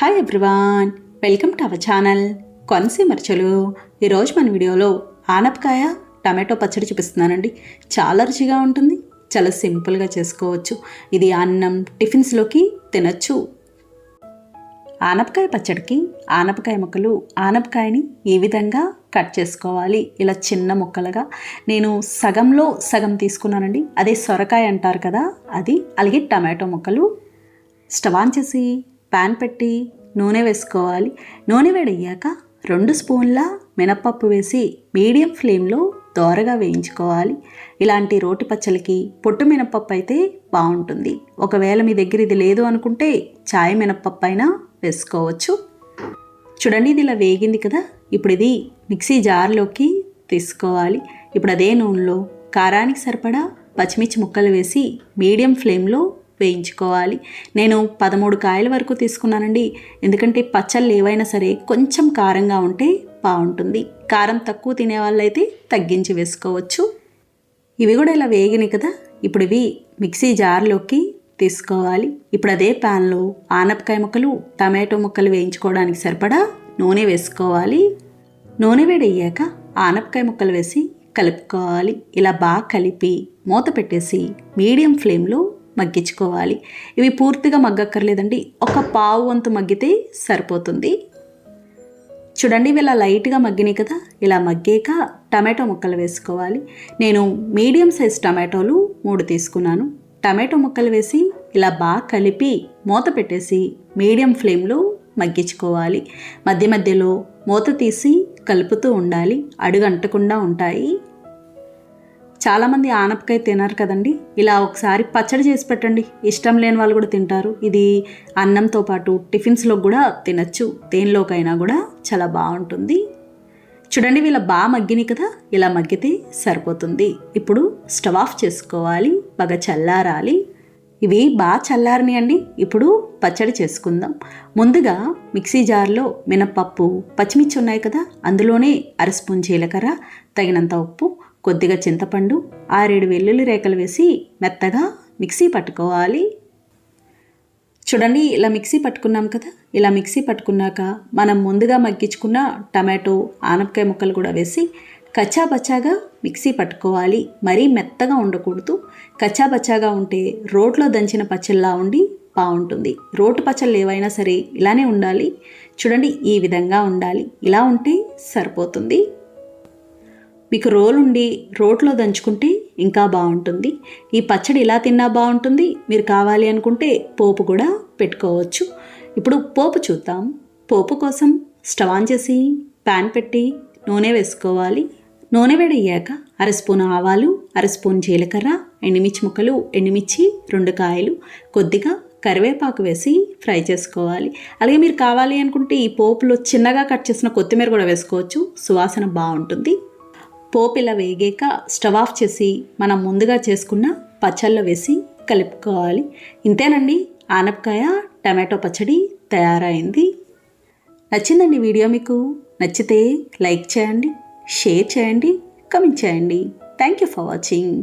Hi everyone welcome to our channel Konaseema రుచులు ఈరోజు మన వీడియోలో ఆనపకాయ టమాటో పచ్చడి చూపిస్తున్నానండి. చాలా రుచిగా ఉంటుంది చాలా సింపుల్గా చేసుకోవచ్చు. ఇది అన్నం టిఫిన్స్లోకి తినచ్చు. ఆనపకాయ పచ్చడికి ఆనపకాయ ముక్కలు ఆనపకాయని ఈ విధంగా కట్ చేసుకోవాలి. ఇలా చిన్న ముక్కలుగా. నేను సగంలో సగం తీసుకున్నానండి. అదే సొరకాయ అంటారు కదా అది. అలాగే టమాటో ముక్కలు. స్టవ్ ఆన్ చేసి పాన్ పెట్టి నూనె వేసుకోవాలి. నూనె వేడయ్యాక రెండు స్పూన్ల మినప్పప్పు వేసి మీడియం ఫ్లేమ్లో దోరగా వేయించుకోవాలి. ఇలాంటి రోటి పచ్చలకి పొట్టు మినప్పప్పు అయితే బాగుంటుంది. ఒకవేళ మీ దగ్గర ఇది లేదు అనుకుంటే చాయ్ మినప్పప్పు అయినా వేసుకోవచ్చు. చూడండి ఇది ఇలా వేగింది కదా. ఇప్పుడు ఇది మిక్సీ జార్లోకి తీసుకోవాలి. ఇప్పుడు అదే నూనెలో కారానికి సరిపడా పచ్చిమిర్చి ముక్కలు వేసి మీడియం ఫ్లేమ్లో వేయించుకోవాలి. నేను పదమూడు కాయల వరకు తీసుకున్నానండి. ఎందుకంటే పచ్చళ్ళు ఏవైనా సరే కొంచెం కారంగా ఉంటే బాగుంటుంది. కారం తక్కువ తినే వాళ్ళైతే తగ్గించి వేసుకోవచ్చు. ఇవి కూడా ఇలా వేగినాయి కదా. ఇప్పుడు ఇవి మిక్సీ జార్లోకి తీసుకోవాలి. ఇప్పుడు అదే ప్యాన్లో ఆనపకాయ ముక్కలు టమాటో ముక్కలు వేయించుకోవడానికి సరిపడా నూనె వేసుకోవాలి. నూనె వేడయ్యాక ఆనపకాయ ముక్కలు వేసి కలుపుకోవాలి. ఇలా బాగా కలిపి మూత పెట్టేసి మీడియం ఫ్లేమ్లో మగ్గించుకోవాలి. ఇవి పూర్తిగా మగ్గక్కర్లేదండి. ఒక పావు వంతు మగ్గితే సరిపోతుంది. చూడండి ఇవి ఇలా లైట్గా మగ్గినాయి కదా. ఇలా మగ్గాక టమాటో ముక్కలు వేసుకోవాలి. నేను మీడియం సైజ్ టమాటోలు మూడు తీసుకున్నాను. టమాటో ముక్కలు వేసి ఇలా బాగా కలిపి మూత పెట్టేసి మీడియం ఫ్లేమ్లో మగ్గించుకోవాలి. మధ్య మధ్యలో మూత తీసి కలుపుతూ ఉండాలి. అడుగు అంటకుండా ఉంటాయి. చాలామంది ఆనపకాయ తినరు కదండి. ఇలా ఒకసారి పచ్చడి చేసి పెట్టండి. ఇష్టం లేని వాళ్ళు కూడా తింటారు. ఇది అన్నంతో పాటు టిఫిన్స్లో కూడా తినచ్చు. దేనిలోకైనా కూడా చాలా బాగుంటుంది. చూడండి వీళ్ళ బాగా మగ్గినాయి కదా ఇలా మగ్గితే సరిపోతుంది. ఇప్పుడు స్టవ్ ఆఫ్ చేసుకోవాలి. బాగా చల్లారాలి. ఇవి బాగా చల్లారని అండి. ఇప్పుడు పచ్చడి చేసుకుందాం. ముందుగా మిక్సీ జార్లో మినపప్పు పచ్చిమిర్చి ఉన్నాయి కదా అందులోనే అర స్పూన్ జీలకర్ర తగినంత ఉప్పు కొద్దిగా చింతపండు ఆరేడు వెల్లుల్లి రేకలు వేసి మెత్తగా మిక్సీ పట్టుకోవాలి. చూడండి ఇలా మిక్సీ పట్టుకున్నాం కదా? ఇలా మిక్సీ పట్టుకున్నాక మనం ముందుగా మగ్గించుకున్న టమాటో ఆనపకాయ ముక్కలు కూడా వేసి కచ్చాబచ్చాగా మిక్సీ పట్టుకోవాలి. మరీ మెత్తగా ఉండకూడదు. కచ్చాబచ్చాగా ఉంటే రోట్లో దంచిన పచ్చళ్ళలా ఉండి బాగుంటుంది. రోటు పచ్చళ్ళు ఏవైనా సరే ఇలానే ఉండాలి. చూడండి ఈ విధంగా ఉండాలి. ఇలా ఉంటే సరిపోతుంది. మీకు రోల్ ఉండి రోట్లో దంచుకుంటే ఇంకా బాగుంటుంది. ఈ పచ్చడి ఇలా తిన్నా బాగుంటుంది మీరు కావాలి అనుకుంటే పోపు కూడా పెట్టుకోవచ్చు. ఇప్పుడు పోపు చూద్దాం. పోపు కోసం స్టవ్ ఆన్ చేసి ప్యాన్ పెట్టి నూనె వేసుకోవాలి. నూనె వేడయ్యాక అర స్పూన్ ఆవాలు అర స్పూన్ జీలకర్ర ఎండుమిర్చి ముక్కలు ఎండుమిర్చి రెండు కాయలు కొద్దిగా కరివేపాకు వేసి ఫ్రై చేసుకోవాలి. అలాగే మీరు కావాలి అనుకుంటే ఈ పోపులో చిన్నగా కట్ చేసిన కొత్తిమీర కూడా వేసుకోవచ్చు. సువాసన బాగుంటుంది. పోపిల వేగాక స్టవ్ ఆఫ్ చేసి మనం ముందుగా చేసుకున్న పచ్చళ్ళ వేసి కలుపుకోవాలి. ఇంతేనండి ఆనపకాయ టమాటో పచ్చడి తయారైంది. నచ్చిందండి వీడియో మీకు? నచ్చితే లైక్ చేయండి షేర్ చేయండి కమెంట్ చేయండి. Thank you for watching